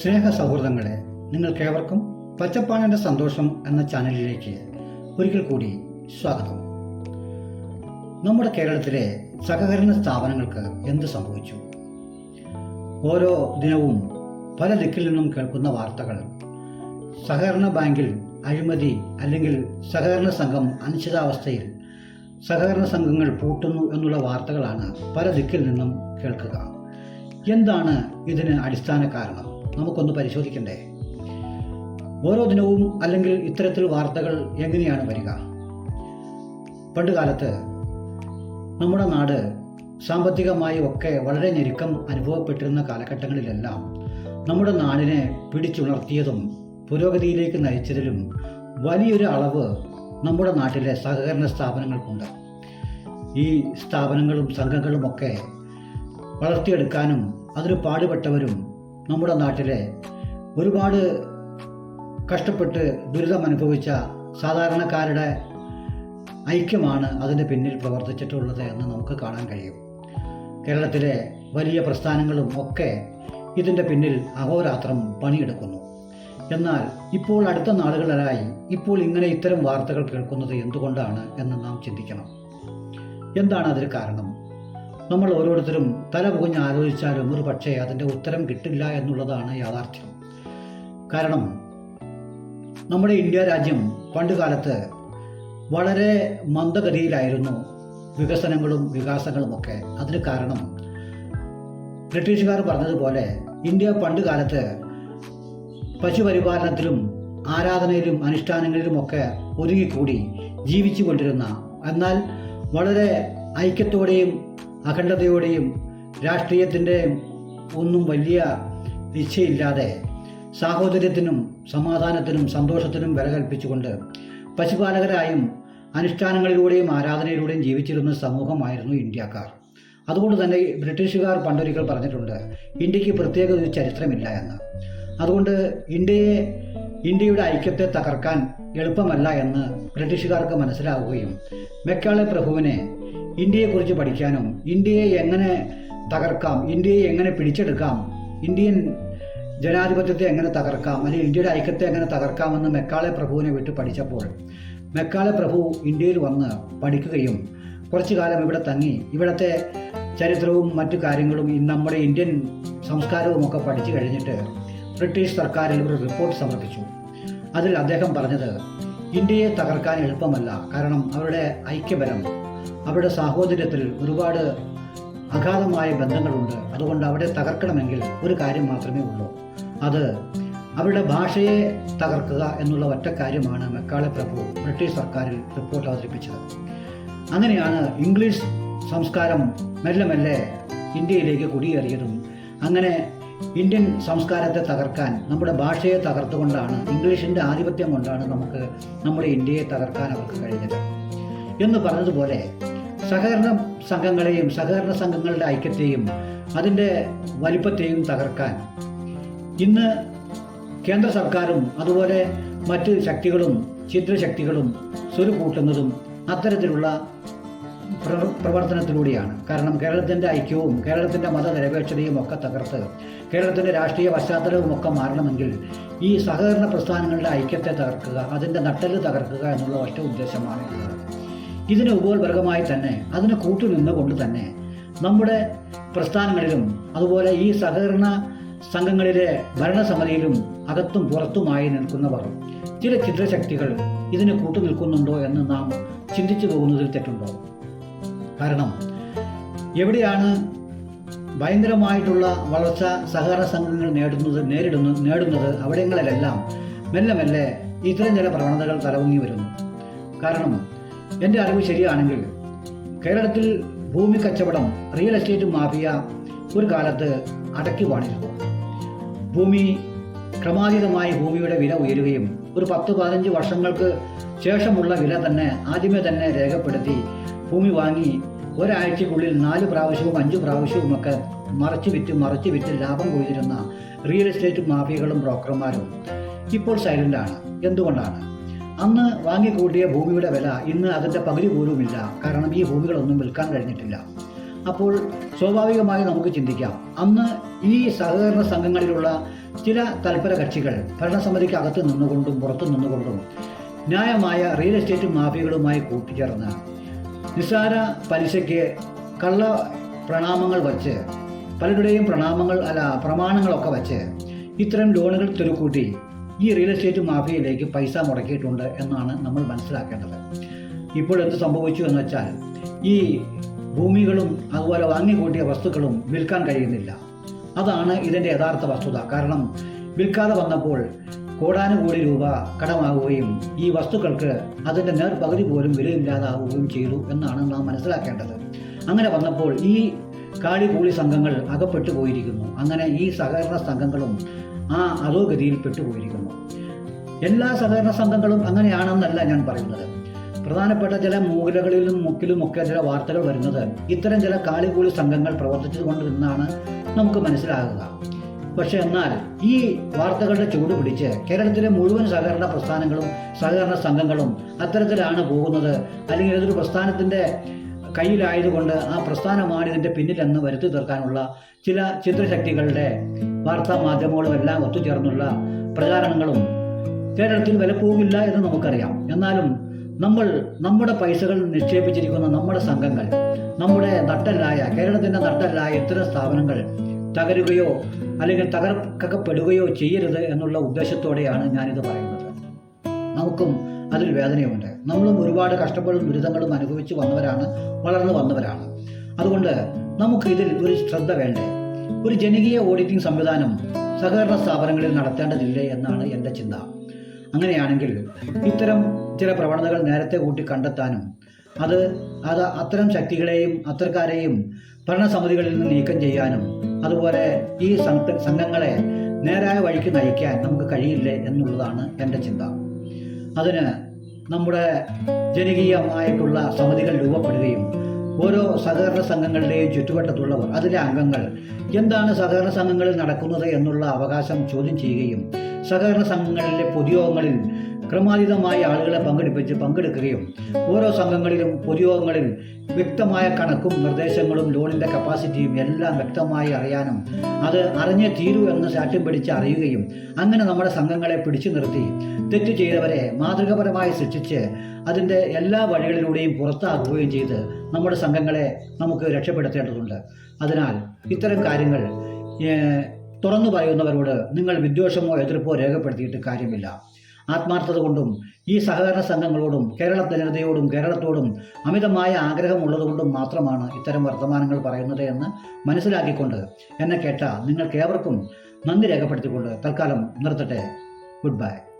സ്നേഹ സൗഹൃദങ്ങളെ നിങ്ങൾക്കേവർക്കും പച്ചപ്പാണിന്റെ സന്തോഷം എന്ന ചാനലിലേക്ക് ഒരിക്കൽ കൂടി സ്വാഗതം. നമ്മുടെ കേരളത്തിലെ സഹകരണ സ്ഥാപനങ്ങൾക്ക് എന്ത് സംഭവിച്ചു? ഓരോ ദിനവും പല ദിക്കിൽ നിന്നും കേൾക്കുന്ന വാർത്തകൾ. സഹകരണ ബാങ്കിൽ അഴിമതി അല്ലെങ്കിൽ സഹകരണ സംഘം അനിശ്ചിതാവസ്ഥയിൽ സഹകരണ സംഘങ്ങൾ പൂട്ടുന്നു എന്നുള്ള വാർത്തകളാണ് പല ദിക്കിൽ നിന്നും കേൾക്കുക. എന്താണ് ഇതിന് അടിസ്ഥാന കാരണം? നമുക്കൊന്ന് പരിശോധിക്കണ്ടേ? ഓരോ ദിനവും അല്ലെങ്കിൽ ഇത്തരത്തിൽ വാർത്തകൾ എങ്ങനെയാണ് വരിക? പണ്ടുകാലത്ത് നമ്മുടെ നാട് സാമ്പത്തികമായി ഒക്കെ വളരെ ഞെരുക്കം അനുഭവപ്പെട്ടിരുന്ന കാലഘട്ടങ്ങളിലെല്ലാം നമ്മുടെ നാടിനെ പിടിച്ചുണർത്തിയതും പുരോഗതിയിലേക്ക് നയിച്ചതിലും വലിയൊരു അളവ് നമ്മുടെ നാട്ടിലെ സഹകരണ സ്ഥാപനങ്ങൾക്കുണ്ട്. ഈ സ്ഥാപനങ്ങളും സംഘങ്ങളുമൊക്കെ വളർത്തിയെടുക്കാനും അതിന് പാടുപെട്ടവരും നമ്മുടെ നാട്ടിലെ ഒരുപാട് കഷ്ടപ്പെട്ട് ദുരിതം അനുഭവിച്ച സാധാരണക്കാരുടെ ഐക്യമാണ് അതിന് പിന്നിൽ പ്രവർത്തിച്ചിട്ടുള്ളത് എന്ന് നമുക്ക് കാണാൻ കഴിയും. കേരളത്തിലെ വലിയ പ്രസ്ഥാനങ്ങളും ഒക്കെ ഇതിന്റെ പിന്നിൽ അഹോരാത്രം പണിയെടുക്കുന്നു. എന്നാൽ ഇപ്പോൾ അടുത്ത നാളുകളിലായി ഇപ്പോൾ ഇങ്ങനെ ഇത്തരം വാർത്തകൾ കേൾക്കുന്നത് എന്തുകൊണ്ടാണ് എന്ന് നാം ചിന്തിക്കണം. എന്താണ് അതിന് കാരണം? നമ്മൾ ഓരോരുത്തരും തല പുകഞ്ഞ് ആലോചിച്ചാലും ഒരു പക്ഷേ അതിന്റെ ഉത്തരം കിട്ടില്ല എന്നുള്ളതാണ് യാഥാർത്ഥ്യം. കാരണം നമ്മുടെ ഇന്ത്യ രാജ്യം പണ്ട് കാലത്ത് വളരെ മന്ദഗതിയിലായിരുന്നു വികസനങ്ങളും വികാസങ്ങളുമൊക്കെ അതിന് കാരണം ബ്രിട്ടീഷുകാർ പറഞ്ഞതുപോലെ ഇന്ത്യ പണ്ട് കാലത്ത് പശുപരിപാലനത്തിലും ആരാധനയിലും അനുഷ്ഠാനങ്ങളിലുമൊക്കെ ഒരുങ്ങിക്കൂടി ജീവിച്ചു കൊണ്ടിരുന്ന എന്നാൽ വളരെ ഐക്യത്തോടെയും അഖണ്ഡതയോടെയും രാഷ്ട്രീയത്തിന്റെ ഒന്നും വലിയ ഇച്ഛയില്ലാതെ സാഹോദര്യത്തിനും സമാധാനത്തിനും സന്തോഷത്തിനും വില കൽപ്പിച്ചുകൊണ്ട് പശുപാലകരായും അനുഷ്ഠാനങ്ങളിലൂടെയും ആരാധനയിലൂടെയും ജീവിച്ചിരുന്ന സമൂഹമായിരുന്നു ഇന്ത്യക്കാർ. അതുകൊണ്ട് തന്നെ ബ്രിട്ടീഷുകാർ പണ്ടൊരിക്കൽ പറഞ്ഞിട്ടുണ്ട് ഇന്ത്യയ്ക്ക് പ്രത്യേക ഒരു ചരിത്രമില്ല എന്ന്. അതുകൊണ്ട് ഇന്ത്യയെ ഇന്ത്യയുടെ ഐക്യത്തെ തകർക്കാൻ എളുപ്പമല്ല എന്ന് ബ്രിട്ടീഷുകാർക്ക് മനസ്സിലാവുകയും മെക്കാളെ പ്രഭുവിനെ ഇന്ത്യയെക്കുറിച്ച് പഠിക്കാനും ഇന്ത്യയെ എങ്ങനെ തകർക്കാം ഇന്ത്യയെ എങ്ങനെ പിടിച്ചെടുക്കാം ഇന്ത്യൻ ജനാധിപത്യത്തെ എങ്ങനെ തകർക്കാം അല്ലെങ്കിൽ ഇന്ത്യയുടെ ഐക്യത്തെ എങ്ങനെ തകർക്കാമെന്ന് മെക്കാളെ പ്രഭുവിനെ വിട്ട് പഠിച്ചപ്പോൾ മെക്കാളെ പ്രഭു ഇന്ത്യയിൽ വന്ന് പഠിക്കുകയും കുറച്ചു കാലം ഇവിടെ തങ്ങി. ഇവിടുത്തെ ചരിത്രവും മറ്റു കാര്യങ്ങളും നമ്മുടെ ഇന്ത്യൻ സംസ്കാരവും ഒക്കെ പഠിച്ചു കഴിഞ്ഞിട്ട് ബ്രിട്ടീഷ് സർക്കാരിൽ ഒരു റിപ്പോർട്ട് സമർപ്പിച്ചു. അതിൽ അദ്ദേഹം പറഞ്ഞത് ഇന്ത്യയെ തകർക്കാൻ എളുപ്പമല്ല കാരണം അവരുടെ ഐക്യബലം അവരുടെ സാഹോദര്യത്തിൽ ഒരുപാട് അഗാധമായ ബന്ധങ്ങളുണ്ട്. അതുകൊണ്ട് അവിടെ തകർക്കണമെങ്കിൽ ഒരു കാര്യം മാത്രമേ ഉള്ളൂ. അത് അവരുടെ ഭാഷയെ തകർക്കുക എന്നുള്ള ഒറ്റ കാര്യമാണ് മെക്കാളെ പ്രഭു ബ്രിട്ടീഷ് സർക്കാരിൽ റിപ്പോർട്ട് അവതരിപ്പിച്ചത്. അങ്ങനെയാണ് ഇംഗ്ലീഷ് സംസ്കാരം മെല്ലെ മെല്ലെ ഇന്ത്യയിലേക്ക് കുടിയേറിയതും അങ്ങനെ ഇന്ത്യൻ സംസ്കാരത്തെ തകർക്കാൻ നമ്മുടെ ഭാഷയെ തകർത്തുകൊണ്ടാണ് ഇംഗ്ലീഷിന്റെ ആധിപത്യം കൊണ്ടാണ് നമുക്ക് നമ്മുടെ ഇന്ത്യയെ തകർക്കാൻ അവർക്ക് കഴിഞ്ഞത്. എന്ന് പറഞ്ഞതുപോലെ സഹകരണ സംഘങ്ങളെയും സഹകരണ സംഘങ്ങളുടെ ഐക്യത്തെയും അതിന്റെ വലിപ്പത്തെയും തകർക്കാൻ ഇന്ന് കേന്ദ്ര സർക്കാരും അതുപോലെ മറ്റ് ശക്തികളും ചിത്രശക്തികളും സ്വരു കൂട്ടുന്നതും അത്തരത്തിലുള്ള പ്ര- പ്രവർത്തനത്തിലൂടെയാണ്. കാരണം കേരളത്തിന്റെ ഐക്യവും കേരളത്തിന്റെ മതനിരപേക്ഷതയും ഒക്കെ തകർത്ത് കേരളത്തിന്റെ രാഷ്ട്രീയ പശ്ചാത്തലവും ഒക്കെ മാറണമെങ്കിൽ ഈ സഹകരണ പ്രസ്ഥാനങ്ങളുടെ ഐക്യത്തെ തകർക്കുക അതിന്റെ നട്ടൽ തകർക്കുക എന്നുള്ള ഒറ്റ ഉദ്ദേശമാണ്. ഇതിന് ഉപോത്വർഗമായി തന്നെ അതിന് കൂട്ടുനിന്നുകൊണ്ട് തന്നെ നമ്മുടെ പ്രസ്ഥാനങ്ങളിലും അതുപോലെ ഈ സഹകരണ സംഘങ്ങളിലെ ഭരണസമിതിയിലും അകത്തും പുറത്തുമായി നിൽക്കുന്നവർ ചില ചിത്രശക്തികൾ ഇതിന് കൂട്ടുനിൽക്കുന്നുണ്ടോ എന്ന് നാം ചിന്തിച്ചു പോകുന്നതിൽ തെറ്റുണ്ടോ? കാരണം എവിടെയാണ് ഭയങ്കരമായിട്ടുള്ള വളർച്ച സഹകരണ സംഘങ്ങൾ നേടുന്നത് നേരിടുന്നു നേടുന്നത് അവിടങ്ങളിലെല്ലാം മെല്ലെ മെല്ലെ ഇത്തരം ചില പ്രവണതകൾ തലവുങ്ങി വരുന്നു. കാരണം എന്റെ അറിവ് ശരിയാണെങ്കിൽ കേരളത്തിൽ ഭൂമി കച്ചവടം റിയൽ എസ്റ്റേറ്റ് മാഫിയ ഒരു കാലത്ത് അടക്കി വാണിരുന്നു. ഭൂമി ക്രമാതീതമായി ഭൂമിയുടെ വില ഉയരുകയും ഒരു പത്ത് പതിനഞ്ച് വർഷങ്ങൾക്ക് ശേഷമുള്ള വില തന്നെ ആദ്യമേ തന്നെ രേഖപ്പെടുത്തി ഭൂമി വാങ്ങി ഒരാഴ്ചക്കുള്ളിൽ നാല് പ്രാവശ്യവും അഞ്ച് പ്രാവശ്യവും ഒക്കെ മറച്ചു വിറ്റ് മറച്ചു വിറ്റ് ലാഭം കൊയ്തിരുന്ന റിയൽ എസ്റ്റേറ്റ് മാഫിയകളും ബ്രോക്കർമാരും ഇപ്പോൾ സൈലന്റാണ് എന്തുകൊണ്ടാണ്? അന്ന് വാങ്ങിക്കൂട്ടിയ ഭൂമിയുടെ വില ഇന്ന് അതിന്റെ പകുതി പോലുമില്ല. കാരണം ഈ ഭൂമികളൊന്നും വിൽക്കാൻ കഴിഞ്ഞിട്ടില്ല. അപ്പോൾ സ്വാഭാവികമായി നമുക്ക് ചിന്തിക്കാം. അന്ന് ഈ സഹകരണ സംഘങ്ങളിലുള്ള ചില തൽപര കക്ഷികൾ ഭരണസമിതിക്ക് അകത്ത് നിന്നുകൊണ്ടും പുറത്തു നിന്നുകൊണ്ടും ന്യായമായ റിയൽ എസ്റ്റേറ്റ് മാഫിയകളുമായി കൂട്ടിച്ചേർന്ന് നിസ്സാര പലിശയ്ക്ക് കള്ള പ്രണാമങ്ങൾ വച്ച് പലരുടെയും പ്രണാമങ്ങൾ അല്ല പ്രമാണങ്ങളൊക്കെ വച്ച് ഇത്തരം ലോണുകൾ തുരുക്കൂട്ടി. ഈ റിയൽ എസ്റ്റേറ്റ് മാഫിയയിലേക്ക് പൈസ മുടക്കിയിട്ടുണ്ട് എന്നാണ് നമ്മൾ മനസ്സിലാക്കേണ്ടത്. ഇപ്പോൾ എന്ത് സംഭവിച്ചു എന്ന് വെച്ചാൽ ഈ ഭൂമികളും അതുപോലെ വാങ്ങിക്കൂട്ടിയ വസ്തുക്കളും വിൽക്കാൻ കഴിയുന്നില്ല. അതാണ് ഇതിന്റെ യഥാർത്ഥ വസ്തുത. കാരണം വിൽക്കാതെ വന്നപ്പോൾ കോടാനുകോടി രൂപ കടമാകുകയും ഈ വസ്തുക്കൾക്ക് അതിന്റെ നേർ പകുതി പോലും വിലയില്ലാതാവുകയും ചെയ്തു എന്നാണ് നാം മനസ്സിലാക്കേണ്ടത്. അങ്ങനെ വന്നപ്പോൾ ഈ കാളി കൂളി സംഘങ്ങൾ അകപ്പെട്ടു പോയിരിക്കുന്നു അങ്ങനെ ഈ സഹകരണ സംഘങ്ങളും ആ അധോഗതിയിൽ പെട്ടുപോയിരിക്കുന്നു എല്ലാ സഹകരണ സംഘങ്ങളും അങ്ങനെയാണെന്നല്ല ഞാൻ പറയുന്നത്. പ്രധാനപ്പെട്ട ചില മൂലകളിലും മുക്കിലുമൊക്കെ ചില വാർത്തകൾ വരുന്നത് ഇത്തരം ചില കാളികൂളി സംഘങ്ങൾ പ്രവർത്തിച്ചു കൊണ്ടിരുന്നാണ് നമുക്ക് മനസ്സിലാകുക. പക്ഷെ എന്നാൽ ഈ വാർത്തകളുടെ ചൂട് പിടിച്ച് കേരളത്തിലെ മുഴുവൻ സഹകരണ പ്രസ്ഥാനങ്ങളും സഹകരണ സംഘങ്ങളും അത്തരത്തിലാണ് പോകുന്നത്. അല്ലെങ്കിൽ ഏതൊരു പ്രസ്ഥാനത്തിന്റെ കയ്യിലായതുകൊണ്ട് ആ പ്രസ്ഥാനമാണ് ഇതിന്റെ പിന്നിലെന്ന് വരുത്തി തീർക്കാനുള്ള ചില ചിത്രശക്തികളുടെ വാർത്താ മാധ്യമങ്ങളും എല്ലാം ഒത്തുചേർന്നുള്ള പ്രചാരണങ്ങളും കേരളത്തിൽ വില പോകില്ല എന്ന് നമുക്കറിയാം. എന്നാലും നമ്മൾ നമ്മുടെ പൈസകൾ നിക്ഷേപിച്ചിരിക്കുന്ന നമ്മുടെ സംഘങ്ങൾ നമ്മുടെ നട്ടല്ലായ കേരളത്തിന്റെ നട്ടല്ലായ ഇത്തരം സ്ഥാപനങ്ങൾ തകരുകയോ അല്ലെങ്കിൽ തകർക്കപ്പെടുകയോ ചെയ്യരുത് എന്നുള്ള ഉദ്ദേശത്തോടെയാണ് ഞാനിത് പറയുന്നത്. നമുക്കും അതിൽ വേദനയുണ്ട് നമ്മളും ഒരുപാട് കഷ്ടപ്പാടും ദുരിതങ്ങളും അനുഭവിച്ച് വന്നവരാണ് വളർന്നു വന്നവരാണ്. അതുകൊണ്ട് നമുക്ക് ഇതിൽ ഒരു ശ്രദ്ധ വേണ്ടേ? ഒരു ജനകീയ ഓഡിറ്റിംഗ് സംവിധാനം സഹകരണ സ്ഥാപനങ്ങളിൽ നടത്തേണ്ടതില്ലേ എന്നാണ് എന്റെ ചിന്ത. അങ്ങനെയാണെങ്കിൽ ഇത്തരം ചില പ്രവണതകൾ നേരത്തെ കൂട്ടി കണ്ടെത്താനും അത് അത് അത്തരം ശക്തികളെയും അത്തരക്കാരെയും ഭരണസമിതികളിൽ നിന്ന് നീക്കം ചെയ്യാനും അതുപോലെ ഈ സംഘ- സംഘങ്ങളെ നേരായ വഴിക്ക് നയിക്കാൻ നമുക്ക് കഴിയില്ലേ എന്നുള്ളതാണ് എന്റെ ചിന്ത. അതിന് നമ്മുടെ ജനകീയമായിട്ടുള്ള സമിതികൾ രൂപപ്പെടുകയും ഓരോ സഹകരണ സംഘങ്ങളുടെയും ചുറ്റുവട്ടത്തുള്ളവർ അതിലെ അംഗങ്ങൾ എന്താണ് സഹകരണ സംഘങ്ങളിൽ നടക്കുന്നത് എന്നുള്ള അവകാശം ചോദ്യം ചെയ്യുകയും സഹകരണ സംഘങ്ങളിലെ പൊതുയോഗങ്ങളിൽ ക്രമാതീതമായി ആളുകളെ പങ്കെടുപ്പിച്ച് പങ്കെടുക്കുകയും ഓരോ സംഘങ്ങളിലും പൊതുയോഗങ്ങളിൽ വ്യക്തമായ കണക്കും നിർദ്ദേശങ്ങളും ലോണിന്റെ കപ്പാസിറ്റിയും എല്ലാം വ്യക്തമായി അറിയാനും അത് അറിഞ്ഞേ തീരൂ എന്ന് സാക്ഷ്യം പിടിച്ച് അറിയുകയും അങ്ങനെ നമ്മുടെ സംഘങ്ങളെ പിടിച്ചു നിർത്തി തെറ്റ് ചെയ്തവരെ മാതൃകപരമായി ശിക്ഷിച്ച് അതിന്റെ എല്ലാ വഴികളിലൂടെയും പുറത്താക്കുകയും ചെയ്ത് നമ്മുടെ സംഘങ്ങളെ നമുക്ക് രക്ഷപ്പെടുത്തേണ്ടതുണ്ട്. അതിനാൽ ഇത്തരം കാര്യങ്ങൾ തുറന്നു പറയുന്നവരോട് നിങ്ങൾ വിദ്വേഷമോ എതിർപ്പോ രേഖപ്പെടുത്തിയിട്ട് കാര്യമില്ല. ആത്മാർത്ഥത കൊണ്ടും ഈ സഹകരണ സംഘങ്ങളോടും കേരള ജനതയോടും കേരളത്തോടും അമിതമായ ആഗ്രഹമുള്ളതുകൊണ്ടും മാത്രമാണ് ഇത്തരം വർത്തമാനങ്ങൾ പറയുന്നത് എന്ന് മനസ്സിലാക്കിക്കൊണ്ട് എന്നെ കേട്ട നിങ്ങൾക്കേവർക്കും നന്ദി രേഖപ്പെടുത്തിക്കൊണ്ട് തൽക്കാലം നിർത്തട്ടെ. Good bye